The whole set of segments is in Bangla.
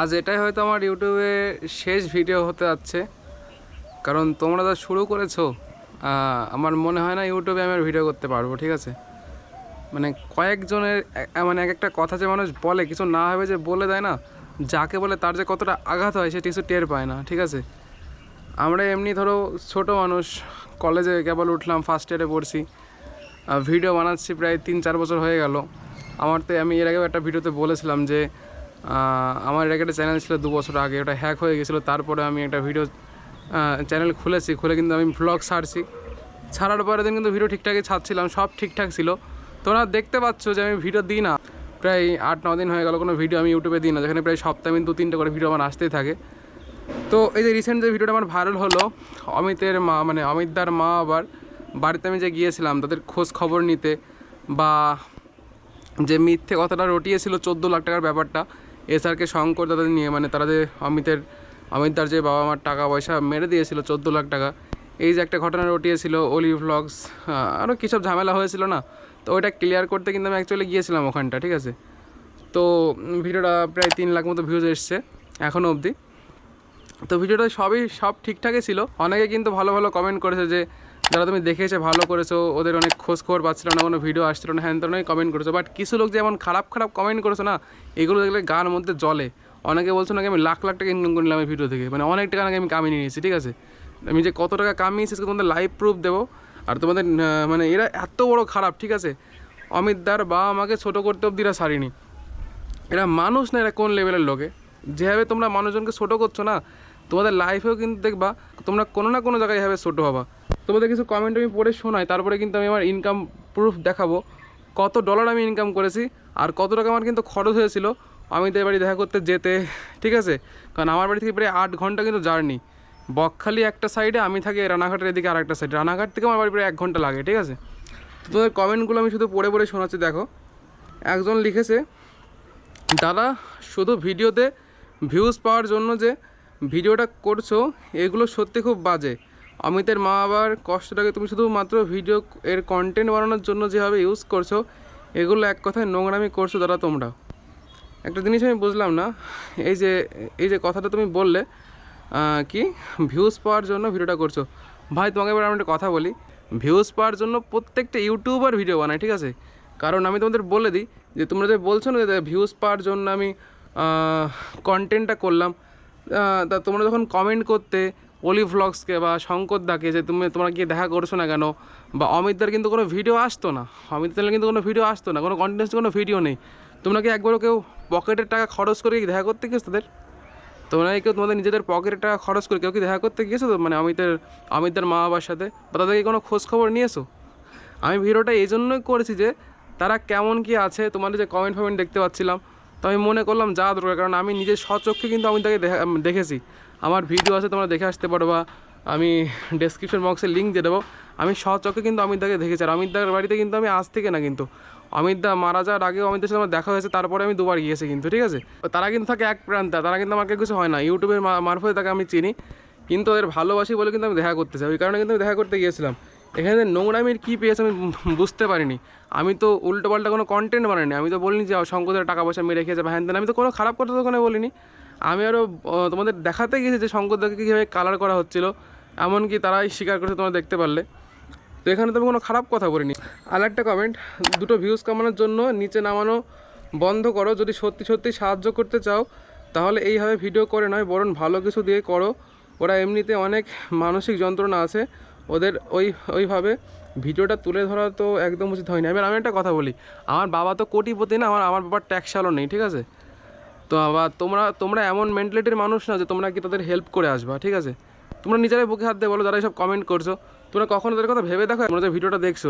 আজ এটাই হয়তো আমার ইউটিউবে শেষ ভিডিও হতে যাচ্ছে। কারণ তোমরা যা শুরু করেছ আমার মনে হয় না ইউটিউবে আমি আর ভিডিও করতে পারব, ঠিক আছে? মানে কয়েকজনের মানে এক একটা কথা যে মানুষ বলে, কিছু না হবে যে বলে দেয় না, যাকে বলে তার যে কতটা আঘাত হয় সেটা কিছু টের পায় না, ঠিক আছে? আমরা এমনি ধরো ছোট মানুষ কলেজে কেবল উঠলাম ফার্স্ট ইয়ারে পড়ছি ভিডিও বানাচ্ছি প্রায় তিন চার বছর হয়ে গেল। আমার তো আমি এর আগেও একটা ভিডিওতে বলেছিলাম যে আমার এর একটা চ্যানেল ছিল দু বছর আগে, ওটা হ্যাক হয়ে গেছিল। তারপরে আমি একটা ভিডিও চ্যানেল খুলেছি। খুলে কিন্তু আমি ভ্লগ ছাড়ছি। ছাড়ার পরের দিন কিন্তু ভিডিও ঠিকঠাকই ছাড়ছিলাম, সব ঠিকঠাক ছিল। তোমরা দেখতে পাচ্ছ যে আমি ভিডিও দিই না। প্রায় আট, ন দিন হয়ে গেল, কোনো ভিডিও আমি ইউটিউবে দিই না, যেখানে প্রায় সপ্তাহে দু তিনটে করে ভিডিও আমার আসতেই থাকে। তো এই যে রিসেন্ট যে ভিডিওটা আমার ভাইরাল হলো, অমিতের মা মানে অমিতদার মা আবার বাড়িতে আমি যে গিয়েছিলাম, তাদের খোঁজ খবর নিতে বা যে মিথ্যে কথাটা রটিয়েছিল, চোদ্দ লাখ টাকার ব্যাপারটা এসআরকে শঙ্কর তাদের নিয়ে মানে তারা যে অমিতের, অমিতদার যে বাবা মার টাকা পয়সা মেরে দিয়েছিল, চোদ্দ লাখ টাকা, এই যে একটা ঘটনা রটিয়েছিল অলি ভ্লগস আরও কী সব ঝামেলা হয়েছিল না? তো ওইটা ক্লিয়ার করতে কিন্তু আমি অ্যাকচুয়ালি গিয়েছিলাম ওখানটা, ঠিক আছে? তো ভিডিওটা প্রায় তিন লাখ মতো ভিউজ এসছে এখনও অবধি। তো ভিডিওটা সবই, সব ঠিকঠাকই ছিল। অনেকে কিন্তু ভালো ভালো কমেন্ট করেছে যে যারা তুমি দেখেছে, ভালো করেছ, ওদের অনেক খোঁজ খবর পাচ্ছিল না, কোনো ভিডিও আসছিল না, হ্যান তেন কমেন্ট করেছ। বাট কিছু লোক যেমন খারাপ খারাপ কমেন্ট করেছ না, এগুলো দেখলে গার মধ্যে জলে অনেকে বলছো নাকি আমি লাখ লাখ টাকা ইনকাম করলাম এই ভিডিও থেকে। মানে অনেক টাকা নাকি আমি কামিয়ে নিয়েছি, ঠিক আছে? আমি যে কত টাকা কামিয়েছি সেটা তোমাদের লাইভ প্রুফ দেবো। আর তোমাদের মানে এরা এত বড় খারাপ, ঠিক আছে? অমিতদার বা আমাকে ছোটো করতে অব্দি এরা সারিনি এরা মানুষ না, এরা কোন লেভেলের লোকে? যেভাবে তোমরা মানুষজনকে ছোটো করছ না তোমাদের লাইফেও কিন্তু দেখবা, তোমরা কোনো না কোনো জায়গায় এভাবে ছোটো হবা। তোমাদের কিছু কমেন্ট আমি পড়ে শোনাই, তারপরে কিন্তু আমি আমার ইনকাম প্রুফ দেখাবো, কত ডলার আমি ইনকাম করেছি আর কত টাকা আমার কিন্তু খরচ হয়েছিল অমিতের বাড়ি দেখা করতে যেতে, ঠিক আছে? কারণ আমার বাড়ি থেকে প্রায় আট ঘণ্টা কিন্তু জার্নি বকখালি একটা সাইডে আমি থাকি রানাঘাটের এদিকে আর একটা সাইডে রানাঘাট থেকে আমার বাড়ি প্রায় এক ঘণ্টা লাগে, ঠিক আছে? তো তোমাদের কমেন্টগুলো আমি শুধু পড়ে পড়ে শোনাচ্ছি, দেখো। একজন লিখেছে, দাদা, শুধু ভিডিওতে ভিউজ পাওয়ার জন্য যে ভিডিওটা করছ, এগুলো সত্যি খুব বাজে। অমিতের মা বাবার কষ্টটাকে তুমি শুধুমাত্র ভিডিও এর কন্টেন্ট বানানোর জন্য যেভাবে ইউজ করছ, এগুলো এক কথায় নোংরামি করছ দাদা তোমরা। একটা জিনিস আমি বুঝলাম না, এই যে এই যে কথাটা তুমি বললে কি? ভিউজ পাওয়ার জন্য ভিডিওটা করছ। ভাই, তোমাকে এবার আমি একটা কথা বলি। ভিউজ পাওয়ার জন্য প্রত্যেকটা ইউটিউবার ভিডিও বানায়, ঠিক আছে? কারণ আমি তোমাদের বলে দিই যে তোমরা যে বলছো না যে ভিউজ পাওয়ার জন্য আমি কন্টেন্টটা করলাম তা তোমরা যখন কমেন্ট করতে, অলি ভ্লগসকে বা শঙ্কর দাকে যে তুমি তোমরা গিয়ে দেখা করছ না কেন, বা অমিতদার কিন্তু কোনো ভিডিও আসতো না। অমিত কিন্তু কোনো ভিডিও আসতো না, কোনো কন্টেন্স কোনো ভিডিও নেই। তোমরা কি একবারও কেউ পকেটের টাকা খরচ করে কি দেখা করতে গেছো তাদের? তোমরা কেউ তোমাদের নিজেদের পকেটের টাকা খরচ করে কেউ কি দেখা করতে গিয়েছো তো? মানে অমিতের অমিতদের মা বাবার সাথে? বা তাদেরকে কোনো খোঁজ খবর নিয়েছো? আমি ভিডিওটা এই জন্যই করেছি যে, তারা কেমন কি আছে, তোমাদের যে কমেন্ট ফমেন্ট দেখতে পাচ্ছিলাম তো আমি মনে করলাম যা দরকার, কারণ আমি নিজের স্বচক্ষে কিন্তু আমি তাকে দেখা দেখেছি। আমার ভিডিও আছে, তোমরা দেখে আসতে পারো বা আমি ডেসক্রিপশন বক্সে লিঙ্ক দিয়ে দেবো। আমি স্বচক্ষে কিন্তু অমিতদাকে দেখেছি, আর অমিতদার বাড়িতে কিন্তু আমি আজ থেকে না কিন্তু। অমিতদা মারা যাওয়ার আগেও অমিতদের সাথে আমার দেখা হয়েছে, তারপরে আমি দুবার গিয়েছি কিন্তু, ঠিক আছে? তারা কিন্তু থাকে এক প্রান্তে, তারা কিন্তু আমাকে কিছু হয় না। ইউটিউবের মারফতে তাকে আমি চিনি, কিন্তু ওদের ভালোবাসি বলে কিন্তু আমি দেখা করতে চাই। ওই কারণে কিন্তু আমি দেখা করতে গিয়েছিলাম। এখানে নোংরামির কী পেয়েছে আমি বুঝতে পারিনি। আমি তো উল্টো পাল্টা কোনো কন্টেন্ট বানাইনি। আমি তো বলিনি যে শঙ্করের টাকা পয়সা মেরে খেয়েছে বা হ্যান আমি তো কোনো খারাপ কথা তো ওখানে বলিনি। আমি আরও তোমাদের দেখাতে গিয়েছি যে শঙ্করদাকে কীভাবে কালার করা হচ্ছিল। এমনকি তারাই স্বীকার করছে তোমরা দেখতে পারলে। তো এখানে তো আমি কোনো খারাপ কথা বলিনি। আর একটা কমেন্ট দুটো ভিউজ কামানোর জন্য নিচে নামানো বন্ধ করো। যদি সত্যি সত্যি সাহায্য করতে চাও, তাহলে এইভাবে ভিডিও করে নয়, বরং ভালো কিছু দিয়ে করো। ওরা এমনিতে অনেক মানসিক যন্ত্রণা আছে। ওদের ওই, ওইভাবে ভিডিওটা তুলে ধরা তো একদম উচিত হয়নি। এবার আমি একটা কথা বলি, আমার বাবা তো কোটিপতি না, আমার আমার বাবার ট্যাক্সালও নেই, ঠিক আছে? তো আবার তোমরা তোমরা এমন মেন্টালিটির মানুষ না যে তোমরা কি তাদের হেল্প করে আসবা, ঠিক আছে? তোমরা নিজেরাই বুকে হাত দিয়ে বলো, যারা সব কমেন্ট করছ, তোমরা কখনো তাদের কথা ভেবে দেখো? তোমরা যে ভিডিওটা দেখছ,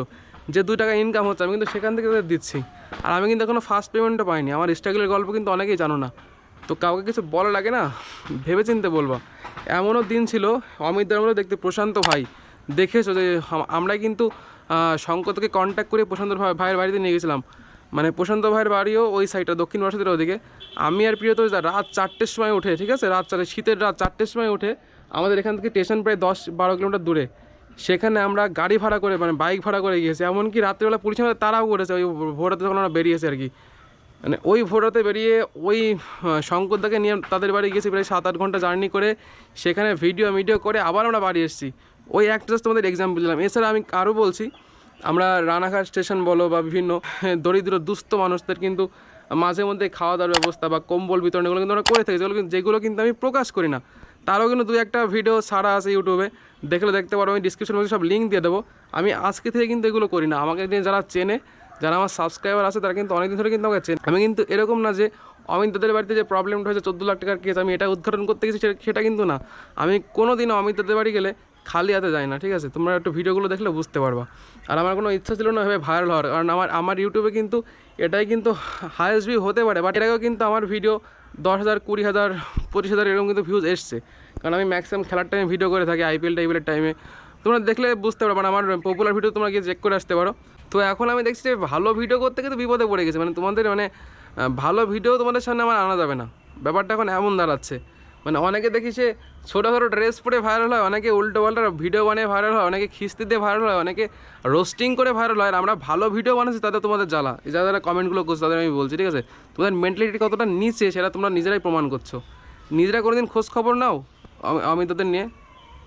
যে দুই টাকা ইনকাম হচ্ছে, আমি কিন্তু সেখান থেকে তাদের দিচ্ছি। আর আমি কিন্তু এখনও ফার্স্ট পেমেন্টও পাইনি, আমার স্ট্রাগলের গল্প কিন্তু অনেকেই জানো না। তো কাউকে কিছু বলা লাগে না, ভেবে চিনতে বলবা। এমনও দিন ছিল মধ্যে দেখতে প্রশান্ত ভাই। দেখেছ যে আম- আমরা কিন্তু আহ, শঙ্করকে কন্ট্যাক্ট করে প্রশান্ত ভাই- ভাইয়ের বাড়িতে নিয়ে গেছিলাম। মানে প্রশান্ত ভাইয়ের বাড়িও ওই সাইডটা দক্ষিণ বর্ষাদের ওদিকে। আমি আর প্রিয়ত রাত চারটের সময় উঠে ঠিক আছে? রাত চারটে শীতের রাত চারটের সময় উঠে আমাদের এখান থেকে স্টেশন প্রায় দশ বারো কিলোমিটার দূরে। সেখানে আমরা গাড়ি ভাড়া করে মানে বাইক ভাড়া করে গিয়েছি। এমনকি রাত্রিবেলা আমাদের তারাও করেছে ওই ভোররাতে যখন আমরা বেরিয়েছি আর কি। মানে ওই ভোটাতে বেরিয়ে ওই শঙ্করদাকে নিয়ে তাদের বাড়ি গেছি প্রায় সাত আট ঘণ্টা জার্নি করে। সেখানে ভিডিও ভিডিও করে আবার আমরা বাড়ি এসেছি। ওই একটা জাস্ট তোমাদের এক্সাম্পল দিলাম। এছাড়া আমি আরও বলছি, আমরা রানাঘাট স্টেশন বলো বা বিভিন্ন দরিদ্র দুস্থ মানুষদের কিন্তু মাঝে মধ্যে খাওয়া দাওয়ার ব্যবস্থা বা কম্বল বিতরণ এগুলো কিন্তু আমরা করে থাকি। যেগুলো যেগুলো কিন্তু আমি প্রকাশ করি না। তারও কিন্তু দু একটা ভিডিও ছাড়া আছে ইউটিউবে দেখলে দেখতে পারো, আমি ডিসক্রিপশন বক্সে সব লিঙ্ক দিয়ে দেবো। আমি আজকে থেকে কিন্তু এগুলো করি না। আমাকে নিয়ে যারা চেনে, যারা আমার সাবস্ক্রাইবার আছে, তারা কিন্তু অনেকদিন ধরে কিন্তু আমাকে চেনে। আমি কিন্তু এরকম না যে অমিতদের বাড়িতে যে প্রবলেমটা হয়েছে, চোদ্দ লাখ টাকার কেস আমি এটা উদ্ঘাটন করতে গেছি সেটা- কিন্তু না। আমি কোনো দিনও অমিতদের বাড়ি গেলে খালি হাতে যাই না, ঠিক আছে? তোমরা একটু ভিডিওগুলো দেখলে বুঝতে পারবা। আর আমার কোনো ইচ্ছা ছিল না এভাবে ভাইরাল হওয়ার, কারণ আমার আমার ইউটিউবে কিন্তু এটাই কিন্তু হায়েস্ট ভিউ হতে পারে বাট আগেও কিন্তু আমার ভিডিও দশ হাজার, কুড়ি হাজার, পঁচিশ হাজার এরকম কিন্তু ভিউজ এসছে। কারণ আমি ম্যাক্সিমাম খেলার টাইমে ভিডিও করে থাকি আইপিএল টাইপিএলের টাইমে তোমরা দেখলে বুঝতে পারবে মানে আমার পপুলার ভিডিও তোমরা গিয়ে চেক করে আসতে পারো। তো এখন আমি দেখছি যে ভালো ভিডিও করতে কিন্তু বিপদে পড়ে গেছে। মানে তোমাদের মানে ভালো ভিডিও তোমাদের সামনে আমার আনা যাবে না। ব্যাপারটা এখন এমন দাঁড়াচ্ছে। মানে অনেকে দেখি সে ছোটো ছোটোখাটো ড্রেস পরে ভাইরাল হয়, অনেকে উল্টো পাল্টা ভিডিও বানিয়ে ভাইরাল হয়, অনেকে খিস্তি দিয়ে ভাইরাল হয়, অনেকে রোস্টিং করে ভাইরাল হয়। আর আমরা ভালো ভিডিও বানাচ্ছি তাদের তোমাদের জ্বালা। যারা যারা কমেন্টগুলো করছ, তাদের আমি বলছি, ঠিক আছে? তোমাদের মেন্টালিটি কতটা নিচে, সেটা তোমরা নিজেরাই প্রমাণ করছ। নিজেরা কোনোদিন খোঁজ খবর নাও, আমি- তাদের নিয়ে।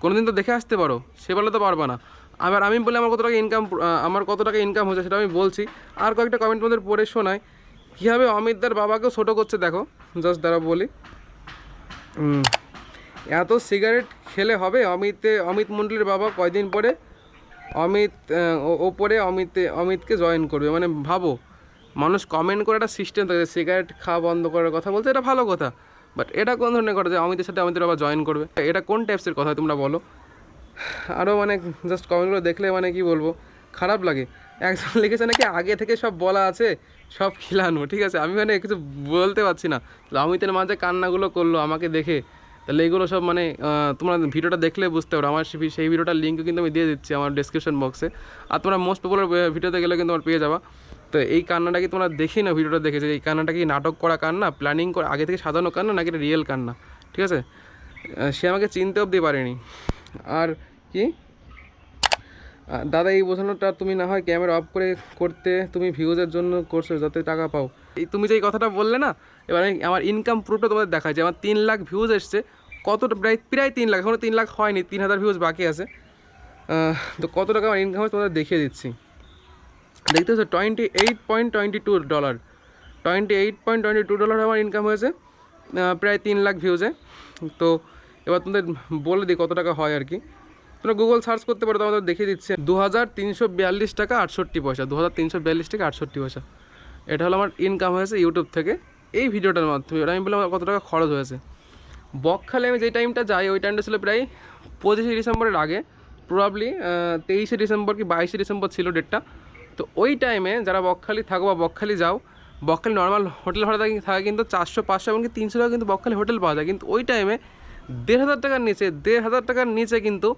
কোনোদিন তো দেখে আসতে পারো, সে বলে তো পারবে না। আবার আমি বলে আমার কত টাকা ইনকাম আমার কত টাকা ইনকাম হচ্ছে সেটা আমি বলছি। আর কয়েকটা কমেন্ট তোমাদের পড়ে শোনাই। কীভাবে অমিতদার বাবাকেও ছোটো করছে, দেখো। জাস্ট দ্বারা বলি। এত সিগারেট খেলে হবে? অমিতে, অমিত মণ্ডলের বাবা কয়দিন পরে অমিত ওপরে অমিতে, অমিতকে জয়েন করবে। মানে ভাবো, মানুষ কমেন্ট করে একটা সিস্টেম থাকে সিগারেট খাওয়া বন্ধ করার কথা বলতে এটা ভালো কথা। বাট এটা কোন ধরনের কথা? যে অমিতের সাথে অমিতের বাবা জয়েন করবে। এটা কোন টাইপসের কথা তোমরা বলো? আরও মানে জাস্ট কমেন্টগুলো দেখলে মানে কি বলব? খারাপ লাগে। একজন লিখেছে নাকি আগে থেকে সব বলা আছে? সব খিলানো, ঠিক আছে? আমি মানে কিছু বলতে পারছি না। অমিতের মাঝে কান্নাগুলো করল আমাকে দেখে, তাহলে এগুলো সব মানে তোমরা ভিডিওটা দেখলে বুঝতে পারো। আমার সেই- ভিডিওটার লিঙ্কও কিন্তু আমি দিয়ে দিচ্ছি আমার ডিসক্রিপশন বক্সে আর তোমরা মোস্ট পপুলার ভিডিওতে গেলে কিন্তু আমার পেয়ে যাবা। তো এই কান্নাটা কি তোমরা দেখি না ভিডিওটা দেখেছে এই কান্নাটা কি নাটক করা কান্না প্ল্যানিং করে, আগে থেকে সাজানো কান্না, নাকি রিয়েল কান্না? ঠিক আছে? সে আমাকে চিনতে অবধি পারেনি। আর কি? দাদা, এই বোঝানোটা তুমি না হয় ক্যামেরা অফ করে করতে তুমি ভিউজের জন্য করছ, যাতে টাকা পাও। এই তুমি যে এই কথাটা বললে না, এবার আমি আমার ইনকাম প্রুফটা তোমাদের দেখাই যে আমার তিন লাখ ভিউজ এসছে। কতটা প্রায় প্রায় তিন লাখ এখনও তিন লাখ হয়নি, তিন হাজার ভিউজ বাকি আছে। তো কত টাকা আমার ইনকাম হয় তোমাদের দেখিয়ে দিচ্ছি। দেখতে পাচ্ছ twenty eight point twenty two dollar twenty eight point twenty two dollar আমার ইনকাম হয়েছে প্রায় তিন লাখ ভিউজে তো এবার তোমাদের বলে দিই কত টাকা হয় আর কি। তোমরা গুগল সার্চ করতে পারো, তোমাদের দেখিয়ে দিচ্ছে। দু হাজার তিনশো বিয়াল্লিশ টাকা আটষট্টি পয়সা দু হাজার তিনশো বিয়াল্লিশ টাকা আটষট্টি পয়সা। এটা হলো আমার ইনকাম হয়েছে ইউটিউব থেকে। এই ভিডিওটার মাধ্যমে আমি বললাম আমার কত টাকা খরচ হয়েছে। বকখালে আমি যে টাইমটা যাই, ওই টাইমটা ছিল প্রায় পঁচিশে ডিসেম্বরের আগে। প্রবাবলি তেইশে ডিসেম্বর কি বাইশে ডিসেম্বর ছিল ডেটটা তো ওই টাইমে যারা বকখালি থাকো বা বকখালি যাও, বকখালি নর্মাল হোটেল ভাড়া থাকে কিন্তু চারশো, পাঁচশো এমনকি তিনশো টাকা কিন্তু বকখালি হোটেল পাওয়া যায়। কিন্তু ওই টাইমে দেড় হাজার টাকার নিচে, দেড় হাজার টাকার নিচে কিন্তু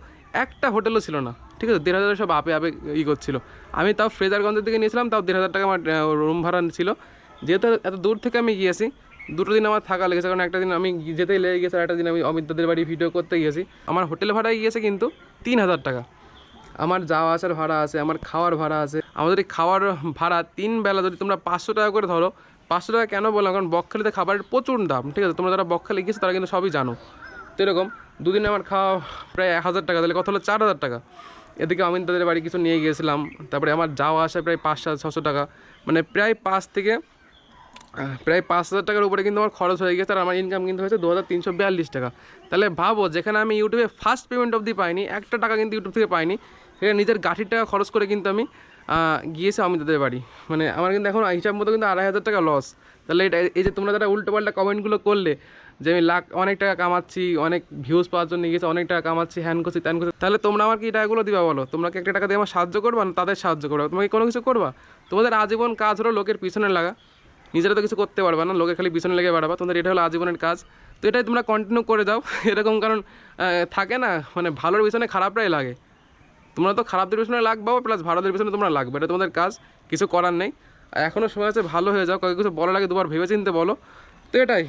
একটা হোটেলও ছিল না। ঠিক আছে? দেড় হাজার সব আপে আপে ই করছিল। আমি তাও ফ্রেজারগঞ্জের দিকে নিয়েছিলাম, তাও দেড় হাজার টাকা আমার রুম ভাড়া ছিল। যেহেতু এত দূর থেকে আমি গিয়েছি, দুটো দিন আমার থাকা লেগেছে, কারণ একটা দিন আমি যেতেই লেগে গেছে, আর একটা দিন আমি অমিতদের বাড়ি ভিডিও করতে গিয়েছি। আমার হোটেল ভাড়ায় গিয়েছে কিন্তু তিন হাজার টাকা। আমার যাওয়া আসার ভাড়া আছে, আমার খাওয়ার ভাড়া আছে। আমাদের খাওয়ার ভাড়া তিন বেলা যদি তোমরা পাঁচশো টাকা করে ধরো, পাঁচশো টাকা কেন বললাম? কারণ বকখালিতে খাবারের প্রচুর দাম, ঠিক আছে? তোমরা যারা বকখালি গিয়েছো, তারা কিন্তু সবই জানো। তো এরকম দুদিনে আমার খাওয়া প্রায় এক হাজার টাকা, তাহলে কত হলো চার হাজার টাকা। এদিকে আমি তাদের বাড়ি কিছু নিয়ে গিয়েছিলাম, তারপরে আমার যাওয়া আসা প্রায় পাঁচ ছশো টাকা। মানে প্রায় পাঁচ থেকে, প্রায় পাঁচ হাজার টাকার উপরে কিন্তু আমার খরচ হয়ে গেছে, আর আমার ইনকাম কিন্তু হয়েছে দু হাজার তিনশো বিয়াল্লিশ টাকা। তাহলে ভাবো, যেখানে আমি ইউটিউবে ফার্স্ট পেমেন্ট অবধি পাইনি, একটা টাকা কিন্তু ইউটিউব থেকে পাইনি, সেখানে নিজের গাঠির টাকা খরচ করে কিন্তু আমি গিয়েছি আমি তাদের বাড়ি। মানে আমার কিন্তু এখন হিসাব মতো কিন্তু আড়াই হাজার টাকা লস তাহলে এটা, এই যে তোমরা যারা উল্টোপাল্টা কমেন্টগুলো করলে যে আমি লাখ, অনেক টাকা কামাচ্ছি, অনেক ভিউজ পাওয়ার জন্য গিয়েছি অনেক টাকা কামাচ্ছি হ্যান করছি, ত্যান করছি। তাহলে তোমরা আমার কি টাকাগুলো দিবা বলো। তোমরা কি একটা টাকা দিয়ে আমার সাহায্য করবা না তাদের সাহায্য করবা? তোমাকে কোনো কিছু করবা? তোমাদের আজীবন কাজ হলো লোকের পিছনে লাগা। নিজেরা তো কিছু করতে পারবে না, লোকে খালি পিছনে লেগে বেড়াবা। তোমাদের এটা হলো আজীবনের কাজ। তো এটাই তোমরা কন্টিনিউ করে যাও। এরকম কারণ থাকে না মানে ভালোর পিছনে খারাপটাই লাগে। তোমরা তো খারাপদের পিছনে লাগবাও প্লাস ভালোদের পিছনে তোমরা লাগবে। এটা তোমাদের কাজ, কিছু করার নেই। এখনও সময় আছে, ভালো হয়ে যাও। কাউকে কিছু বলার আগে দুবার ভেবে চিনতে বলো। তো এটাই।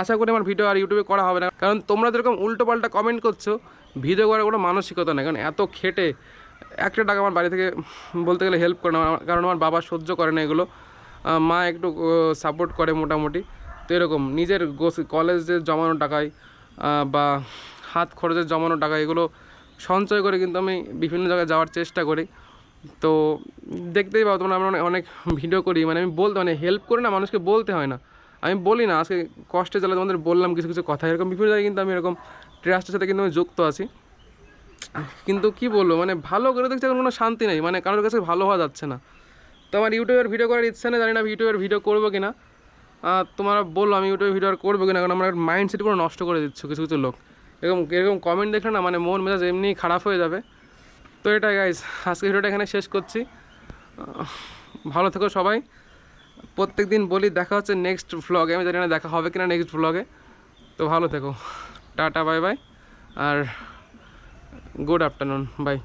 আশা করি আমার ভিডিও আর ইউটিউবে করা হবে না। কারণ তোমরা যেরকম উল্টো পাল্টা কমেন্ট করছ ভিডিও করার কোনো মানসিকতা নেই। কারণ এত খেটে একটা টাকা আমার বাড়ি থেকে বলতে গেলে হেল্প করে না। কারণ আমার বাবা সহ্য করে না এগুলো। মা একটু সাপোর্ট করে মোটামুটি। তো এরকম নিজের কলেজের জমানো টাকায় বা হাত খরচের জমানো টাকা এগুলো সঞ্চয় করে কিন্তু আমি বিভিন্ন জায়গায় যাওয়ার চেষ্টা করি। তো দেখতেই পাও তোমরা, আমরা অনেক ভিডিও করি। মানে আমি বলতে মানে হেল্প করে না, মানুষকে বলতে হয় না। আমি বলি না, আজকে কষ্টে চালে তোমাদের বললাম কিছু কিছু কথা, এরকম বিভিন্ন জায়গায় কিন্তু আমি এরকম ট্রাস্টের সাথে কিন্তু আমি যুক্ত আছি। কিন্তু কি বলব মানে ভালো করে দেখছি এখন কোনো শান্তি নেই মানে কারোর কাছে ভালো হওয়া যাচ্ছে না। তো আমার ইউটিউবের ভিডিও করার ইচ্ছা নেই, জানি না ইউটিউবের ভিডিও করব কিনা। তোমরা বলল আমি ইউটিউবে ভিডিও আর করব কিনা, কারণ আমার মাইন্ডসেট পুরো নষ্ট করে দিচ্ছ কিছু কিছু লোক। এরকম এরকম কমেন্ট দেখলে না মানে মন মেজাজ এমনি খারাপ হয়ে যাবে। তো এটা গাইজ আজকে ভিডিওটা এখানে শেষ করছি। ভালো থেকো সবাই। প্রত্যেক দিন বলি, দেখা হচ্ছে নেক্সট ভ্লগে আমি জানি না দেখা হবে কিনা নেক্সট ভ্লগে তো ভালো থেকো। টাটা বাই বাই আর গুড আফটারনুন বাই